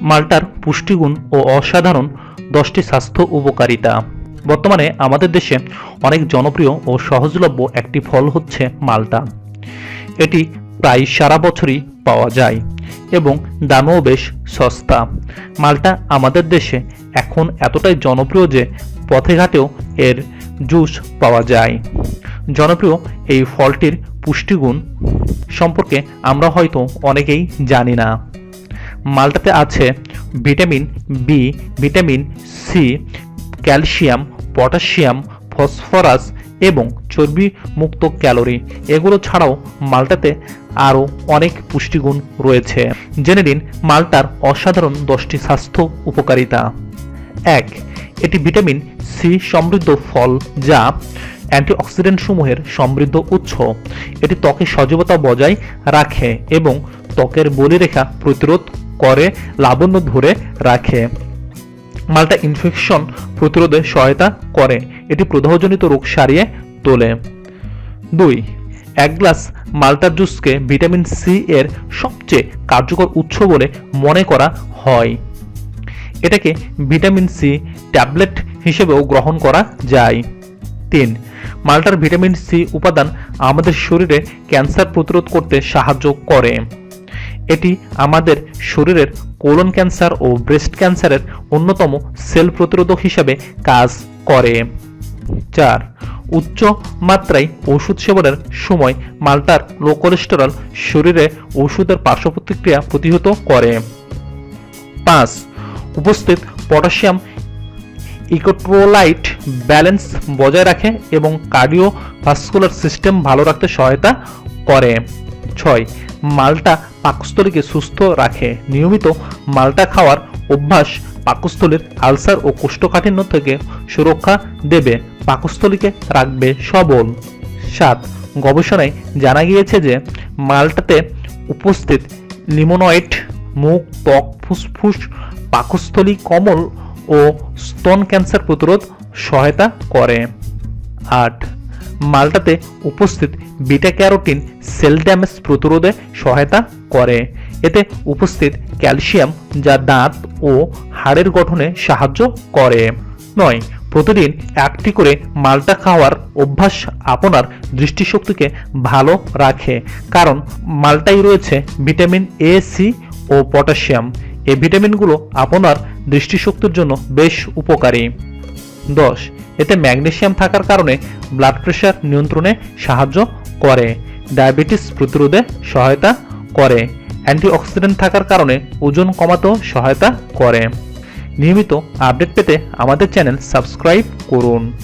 মাল্টার পুষ্টিগুণ ও অসাধারণ দশটি স্বাস্থ্য উপকারিতা। বর্তমানে আমাদের দেশে অনেক জনপ্রিয় ও সহজলভ্য একটি ফল হচ্ছে মাল্টা। এটি প্রায় সারা বছরই পাওয়া যায় এবং দামও বেশ সস্তা। মালটা আমাদের দেশে এখন এতটাই জনপ্রিয় যে পথে ঘাটেও এর জুস পাওয়া যায়। জনপ্রিয় এই ফলটির পুষ্টিগুণ সম্পর্কে আমরা হয়তো অনেকেই জানি না। মালটাতে আছে vitamin B, vitamin C, calcium, potassium, phosphorus এবং চর্বি মুক্ত ক্যালোরি। এগুলো ছাড়াও মালটাতে আরও অনেক পুষ্টিগুণ রয়েছে। জেনে নিন মালটার অসাধারণ দশটি স্বাস্থ্য উপকারিতা। এক, এটি ভিটামিন সি সমৃদ্ধ ফল যা অ্যান্টিঅক্সিডেন্ট সমূহের সমৃদ্ধ উৎস। এটি ত্বকের সজীবতা বজায় রাখে এবং ত্বকের বলিরেখা প্রতিরোধ করে লাবণ্য ধরে রাখে। মালটা ইনফেকশন প্রতিরোধে সহায়তা করে। এটি প্রদাহজনিত রোগ সারিয়ে তোলে। দুই, এক গ্লাস মাল্টার জুসকে ভিটামিন সি এর সবচেয়ে কার্যকর উৎস বলে মনে করা হয়। এটাকে ভিটামিন সি ট্যাবলেট হিসেবেও গ্রহণ করা যায়। তিন, মাল্টার ভিটামিন সি উপাদান আমাদের শরীরে ক্যান্সার প্রতিরোধ করতে সাহায্য করে। এটি আমাদের শরীরের কোলন ক্যান্সার ও ব্রেস্ট ক্যান্সারের অন্যতম সেল প্রতিরোধক হিসাবে কাজ করে। চার, উচ্চ মাত্রায় ওষুধ সেবনের সময় মাল্টার লো কোলেস্টেরল শরীরে ওষুধের পার্শ্ব প্রতিক্রিয়া প্রতিহত করে। পাঁচ, উপস্থিত পটাশিয়াম ইকোট্রোলাইট ব্যালেন্স বজায় রাখে এবং কার্ডিও কার্ডিওভাস্কুলার সিস্টেম ভালো রাখতে সহায়তা করে। ছয় মালটা পাকস্থলীকে সুস্থ রাখে। নিয়মিত মালটা খাওয়ার অভ্যাস পাকস্থলীর আলসার ও কোষ্ঠকাঠিন্য থেকে সুরক্ষা দেবে, পাকস্থলীকে রাখবে সবল। সাত, গবেষণায় জানা গিয়েছে যে মালটাতে উপস্থিত লিমোনয়েড, মুখ, ত্বক, ফুসফুস, পাকস্থলী কমল ও স্তন ক্যান্সার প্রতিরোধ সহায়তা করে। আট মালটাতে উপস্থিত বিটা ক্যারোটিন সেল ড্যামেজ প্রতিরোধে সহায়তা করে। এতে উপস্থিত ক্যালসিয়াম যা দাঁত ও হাড়ের গঠনে সাহায্য করে। নয়, প্রতিদিন একটি করে মালটা খাওয়ার অভ্যাস আপনার দৃষ্টিশক্তিকে ভালো রাখে, কারণ মালটাই রয়েছে ভিটামিন এ, সি ও পটাশিয়াম। এই ভিটামিনগুলো আপনার দৃষ্টিশক্তির জন্য বেশ উপকারী। দশ এতে ম্যাগনেসিয়াম থাকার কারণে ব্লাড প্রেশার নিয়ন্ত্রণে সাহায্য করে। ডায়াবেটিস প্রতিরোধে সহায়তা করে। অ্যান্টিঅক্সিডেন্ট থাকার কারণে ওজন কমাতেও সহায়তা করে। নিয়মিত আপডেট পেতে আমাদের চ্যানেল সাবস্ক্রাইব করুন।